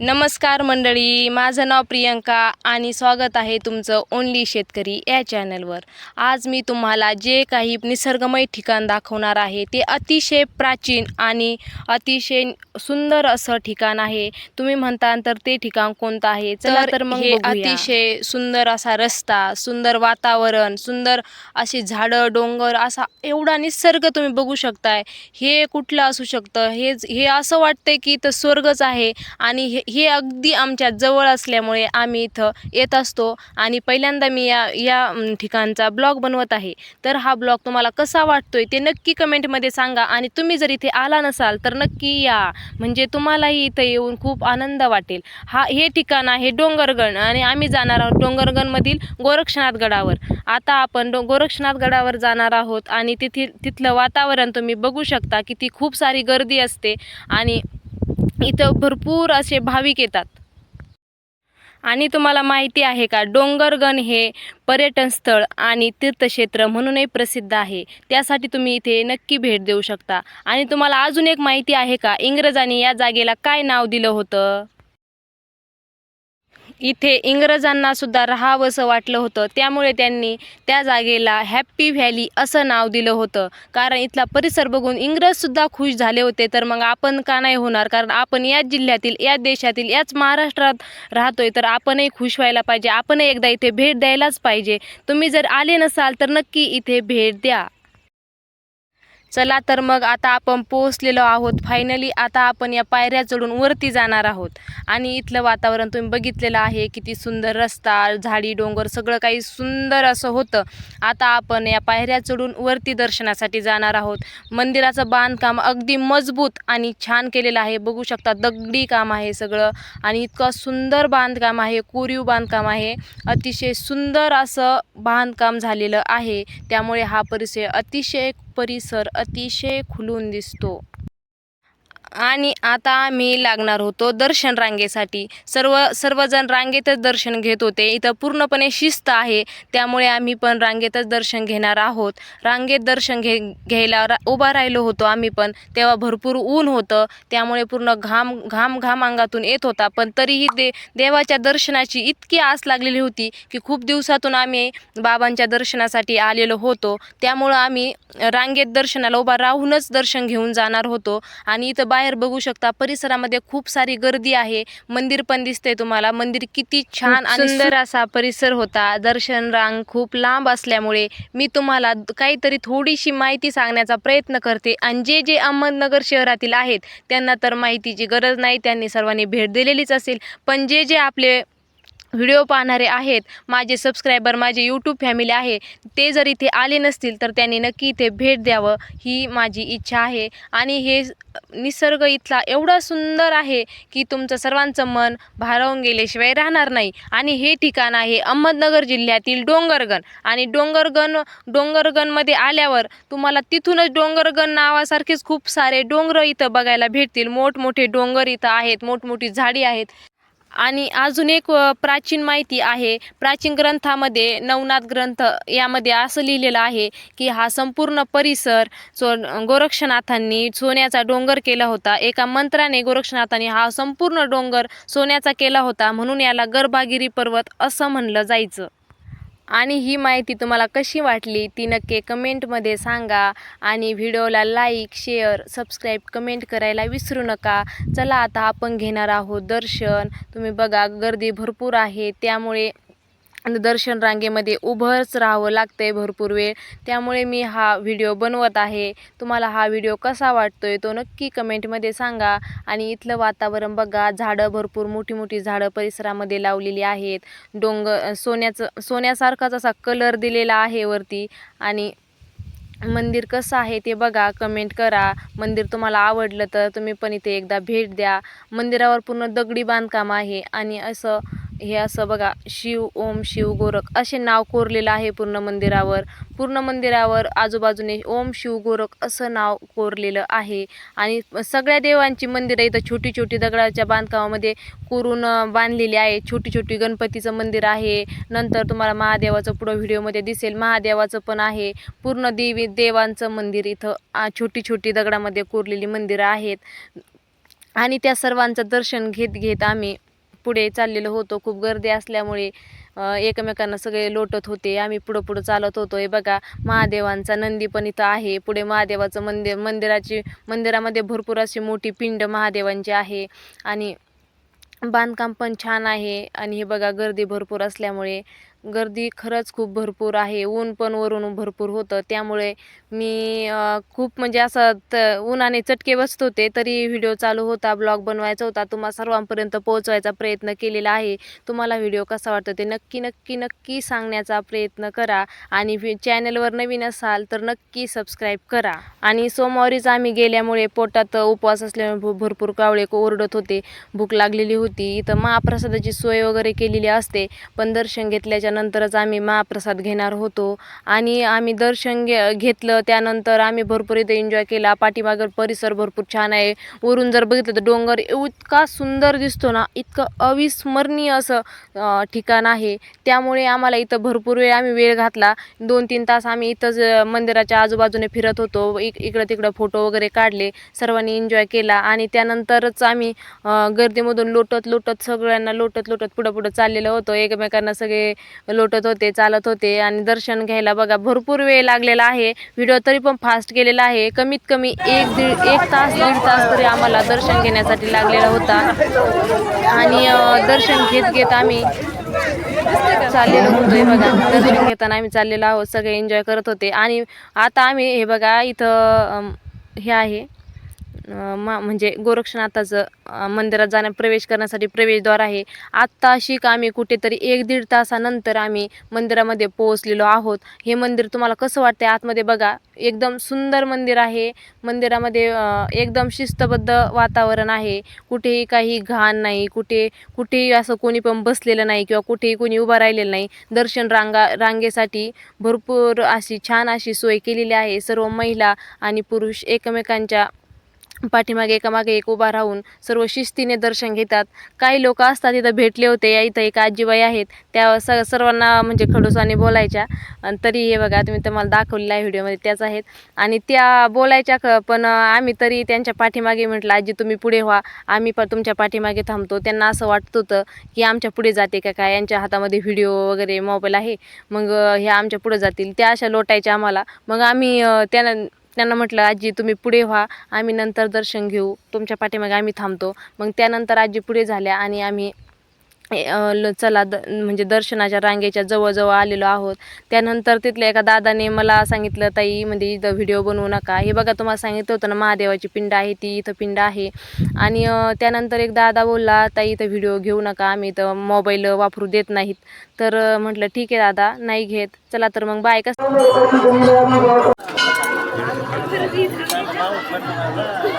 नमस्कार मंडळी माझं नाव प्रियंका आणि स्वागत आहे तुमचं ओनली शेतकरी या चॅनलवर. आज मी तुम्हाला जे काही निसर्गमय ठिकाण दाखवणार आहे ते अतिशय प्राचीन आणि अतिशय सुंदर असं ठिकाण आहे. तुम्ही म्हणता तर ते ठिकाण कोणतं आहे? चला तर मग हे अतिशय सुंदर असा रस्ता सुंदर वातावरण सुंदर अशी झाडं डोंगर असा एवढा निसर्ग तुम्ही बघू शकताय. हे कुठलं असू शकतं? हे हे असं वाटतंय की इथं स्वर्गच आहे आणि हे हे अगदी आमच्या जवळ असल्यामुळे आम्ही इथं येत असतो. आणि पहिल्यांदा मी या या ठिकाणचा ब्लॉग बनवत आहे. तर हा ब्लॉग तुम्हाला कसा वाटतोय ते नक्की कमेंटमध्ये सांगा. आणि तुम्ही जर इथे आला नसाल तर नक्की या. म्हणजे तुम्हालाही इथं येऊन खूप आनंद वाटेल. हा हे ठिकाण आहे डोंगरगण. आणि आम्ही जाणार आहोत डोंगरगणमधील गोरक्षनाथ गडावर. आता आपण डो गोरक्षनाथ गडावर जाणार आहोत. आणि तिथे तिथलं वातावरण तुम्ही बघू शकता की ती खूप सारी गर्दी असते. आणि इथं भरपूर असे भाविक येतात. आणि तुम्हाला माहिती आहे का डोंगरगण हे पर्यटन स्थळ आणि तीर्थक्षेत्र म्हणूनही प्रसिद्ध आहे. त्यासाठी तुम्ही इथे नक्की भेट देऊ शकता. आणि तुम्हाला अजून एक माहिती आहे का इंग्रजांनी या जागेला काय नाव दिलं होतं? इथे इंग्रजांना सुद्धा राहावंसं वाटलं होतं. त्यामुळे त्यांनी त्या जागेला हॅप्पी व्हॅली असं नाव दिलं होतं. कारण इथला परिसर बघून इंग्रजसुद्धा खुश झाले होते. तर मग आपण का नाही होणार? कारण आपण याच जिल्ह्यातील याच देशातील याच महाराष्ट्रात राहतोय. तर आपणही खुश व्हायला पाहिजे. आपणही एकदा इथे भेट द्यायलाच पाहिजे. तुम्ही जर आले नसाल तर नक्की इथे भेट द्या. चला तर मग आता आपण पोहोचलेलो आहोत. फायनली आता आपण या पायऱ्या चढून वरती जाणार आहोत. आणि इथलं वातावरण तुम्ही बघितलेलं आहे किती सुंदर रस्ता झाडी डोंगर सगळं काही सुंदर असं होतं. आता आपण या पायऱ्या चढून वरती दर्शनासाठी जाणार आहोत. मंदिराचं बांधकाम अगदी मजबूत आणि छान केलेलं आहे. बघू शकता दगडी काम आहे सगळं आणि इतकं सुंदर बांधकाम आहे कोरीव बांधकाम आहे. अतिशय सुंदर असं बांधकाम झालेलं आहे. त्यामुळे हा परिसर अतिशय परिसर अतिशय खुलून दिसतो. आणि आता आम्ही लागणार होतो दर्शन रांगेसाठी. सर्व सर्वजण रांगेतच दर्शन घेत होते. इथं पूर्णपणे शिस्त आहे. त्यामुळे आम्ही पण रांगेतच दर्शन घेणार आहोत. रांगेत दर्शन घे घ्यायला रा उभा राहिलो होतो आम्ही पण. तेव्हा भरपूर ऊन होतं. त्यामुळे पूर्ण घाम घाम घाम अंगातून येत होता. पण तरीही दे देवाच्या दर्शनाची इतकी आस लागलेली होती की खूप दिवसातून आम्ही बाबांच्या दर्शनासाठी आलेलो होतो. त्यामुळं आम्ही रांगेत दर्शनाला उभा राहूनच दर्शन घेऊन जाणार होतो. आणि इथं बाहेर बघू शकता. परिसरामध्ये खूप सारी गर्दी आहे. मंदिर पण दिसते तुम्हाला. मंदिर किती छान आणि सुंदर असा परिसर होता. दर्शन रांग खूप लांब असल्यामुळे मी तुम्हाला काहीतरी थोडीशी माहिती सांगण्याचा प्रयत्न करते. आणि जे जे अहमदनगर शहरातील आहेत त्यांना तर माहितीची गरज नाही. त्यांनी सर्वांनी भेट दिलेलीच असेल. पण जे जे आपले व्हिडिओ पाहणारे आहेत माझे सबस्क्रायबर माझे यूट्यूब फॅमिली आहे ते जर इथे आले नसतील तर त्यांनी नक्की इथे भेट द्यावं ही माझी इच्छा आहे. आणि हे निसर्ग इथला एवढा सुंदर आहे की तुमचं सर्वांचं मन भारावून गेल्याशिवाय राहणार नाही. आणि हे ठिकाण आहे अहमदनगर जिल्ह्यातील डोंगरगण. आणि डोंगरगण डोंगरगणमध्ये आल्यावर तुम्हाला तिथूनच डोंगरगण नावासारखेच खूप सारे डोंगर इथं बघायला भेटतील. मोठमोठे डोंगर इथं आहेत मोठमोठी झाडी आहेत. आणि अजून एक प्राचीन माहिती आहे. प्राचीन ग्रंथामध्ये नवनाथ ग्रंथ यामध्ये असं लिहिलेलं आहे की हा संपूर्ण परिसर सो गोरक्षनाथांनी सोन्याचा डोंगर केला होता. एका मंत्राने गोरक्षनाथांनी हा संपूर्ण डोंगर सोन्याचा केला होता. म्हणून याला गर्भागिरी पर्वत असं म्हणलं जायचं. आणि ही माहिती तुम्हाला कशी वाटली ती नक्की कमेंटमध्ये सांगा आणि व्हिडिओला लाईक शेअर सबस्क्राईब कमेंट करायला विसरू नका. चला आता आपण घेणार आहोत दर्शन. तुम्ही बघा गर्दी भरपूर आहे त्यामुळे दर्शन रांगेमध्ये उभंच राहावं लागतं आहे भरपूर वेळ. त्यामुळे मी हा व्हिडिओ बनवत आहे. तुम्हाला हा व्हिडिओ कसा वाटतो आहे तो नक्की कमेंटमध्ये सांगा. आणि इथलं वातावरण बघा झाडं भरपूर मोठी मोठी झाडं परिसरामध्ये लावलेली आहेत. डोंगर सोन्याचं सोन्यासारखाच असा कलर दिलेला आहे वरती. आणि मंदिर कसं आहे ते बघा कमेंट करा. मंदिर तुम्हाला आवडलं तर तुम्ही पण इथे एकदा भेट द्या. मंदिरावर पूर्ण दगडी बांधकाम आहे. आणि असं हे असं बघा शिव ओम शिव गोरख असे नाव कोरलेलं आहे पूर्ण मंदिरावर. पूर्ण मंदिरावर आजूबाजूने ओम शिव गोरख असं नाव कोरलेलं आहे. आणि सगळ्या देवांची मंदिरं इथं छोटी छोटी दगडाच्या बांधकामामध्ये कोरून बांधलेली आहे. छोटी छोटी गणपतीचं मंदिर आहे. नंतर तुम्हाला महादेवाचं पुढं व्हिडिओमध्ये दिसेल. महादेवाचं पण आहे. पूर्ण देवी देवांचं मंदिर इथं छोटी छोटी दगडामध्ये कोरलेली मंदिरं आहेत. आणि त्या सर्वांचं दर्शन घेत घेत आम्ही पुढे चाललेलो होतो. खूप गर्दी असल्यामुळे एकमेकांना सगळे लोटत होते. आम्ही पुढं पुढं चालत होतो हे बघा महादेवांचा नंदी पण इथं आहे. पुढे महादेवाचं मंदिर मंदिराची मंदिरामध्ये भरपूर अशी मोठी पिंड महादेवांची आहे. आणि बांधकाम पण छान आहे. आणि हे बघा गर्दी भरपूर असल्यामुळे गर्दी खरंच खूप भरपूर आहे. ऊन पण वरून भरपूर होतं. त्यामुळे मी खूप म्हणजे असं त उन्हाने चटके बसत होते तरी व्हिडिओ चालू होता ब्लॉग बनवायचा होता. तुम्हा सर्वांपर्यंत पोहोचवायचा प्रयत्न केलेला आहे. तुम्हाला व्हिडिओ कसा वाटतो ते नक्की नक्की नक्की सांगण्याचा प्रयत्न करा. आणि चॅनलवर नवीन असाल तर नक्की सबस्क्राईब करा. आणि सोमवारीच आम्ही गेल्यामुळे पोटात उपवास असल्यामुळे भरपूर कावळे ओरडत होते. भूक लागलेली होती. इथं महाप्रसादाची सोय वगैरे केलेली असते. पण दर्शन घेतल्याच्या त्याच्यानंतरच आम्ही महाप्रसाद घेणार होतो. आणि आम्ही दर्शन घे घेतलं त्यानंतर आम्ही भरपूर इथे एन्जॉय केला. पाठीमागं परिसर भरपूर छान आहे. वरून जर बघितलं तर डोंगर इतका सुंदर दिसतो ना इतकं अविस्मरणीय असं ठिकाण आहे. त्यामुळे आम्हाला इथं भरपूर वेळ आम्ही वेळ घातला. दोन तीन तास आम्ही इथंच मंदिराच्या आजूबाजूने फिरत होतो. इक इकडं तिकडं फोटो वगैरे काढले. सर्वांनी एन्जॉय केला. आणि त्यानंतरच आम्ही गर्दीमधून लोटत लोटत सगळ्यांना लोटत लोटत पुढं पुढं चाललेलं होतं. एकमेकांना सगळे लोटत होते चालत होते आणि दर्शन घ्यायला बघा भरपूर वेळ लागलेला आहे. व्हिडिओ तरी पण फास्ट केलेला आहे. कमीत कमी एक दीड एक तास दीड तास तरी आम्हाला दर्शन घेण्यासाठी लागलेला होता. आणि दर्शन घेत घेत आम्ही चाललेलो होतो हे बघा. दर्शन घेताना आम्ही चाललेलो आहोत सगळे एन्जॉय करत होते. आणि आता आम्ही हे बघा इथं हे आहे. मा म्हणजे गोरक्षनाथाचं मंदिरात जाण्या प्रवेश करण्यासाठी प्रवेशद्वार आहे. आत्ता शिक आम्ही कुठेतरी एक दीड तासानंतर आम्ही मंदिरामध्ये पोहोचलेलो आहोत. हे मंदिर तुम्हाला कसं वाटतं आतमध्ये बघा एकदम सुंदर मंदिर आहे. मंदिरामध्ये एकदम शिस्तबद्ध वातावरण आहे. कुठेही काही घाण नाही. कुठे कुठेही असं कोणी पण बसलेलं नाही किंवा कुठेही कोणी उभं राहिलेलं नाही. दर्शन रांगा रांगेसाठी भरपूर अशी छान अशी सोय केलेली आहे. सर्व महिला आणि पुरुष एकमेकांच्या पाठीमागे एकामागे एक उभा राहून सर्व शिस्तीने दर्शन घेतात. काही लोक असतात इथं भेटले होते या इथं एक आजीबाई आहेत त्या स सर्वांना म्हणजे खडूसाने बोलायच्या. आणि तरी हे बघा तुम्ही तुम्हाला दाखवलेलं आहे व्हिडिओमध्ये त्याच आहेत. आणि त्या बोलायच्या क पण आम्ही तरी त्यांच्या पाठीमागे म्हटलं आजी तुम्ही पुढे व्हा. आम्ही पण तुमच्या पाठीमागे थांबतो. त्यांना असं वाटत होतं की आमच्या पुढे जाते का काय? यांच्या हातामध्ये व्हिडिओ वगैरे मोबाईल आहे. मग ह्या आमच्या पुढे जातील. त्या अशा लोटायच्या आम्हाला. मग आम्ही त्यांना त्यांना म्हटलं आजी तुम्ही पुढे व्हा आम्ही नंतर दर्शन घेऊ. तुमच्या पाठीमागे आम्ही थांबतो. मग त्यानंतर आजी पुढे झाल्या आणि आम्ही चला द म्हणजे दर्शनाच्या रांगेच्या जवळजवळ आलेलो आहोत. त्यानंतर तिथल्या एका दादाने मला सांगितलं ताई म्हणजे इथं व्हिडिओ बनवू नका. हे बघा तुम्हाला सांगितलं होतं ना महादेवाची पिंड आहे ती इथं पिंड आहे. आणि त्यानंतर एक दादा बोलला ताई इथं व्हिडिओ घेऊ नका आम्ही इथं मोबाईल वापरू देत नाहीत. तर म्हटलं ठीक आहे दादा नाही घेत. चला तर मग बाय. कसं 这个地方。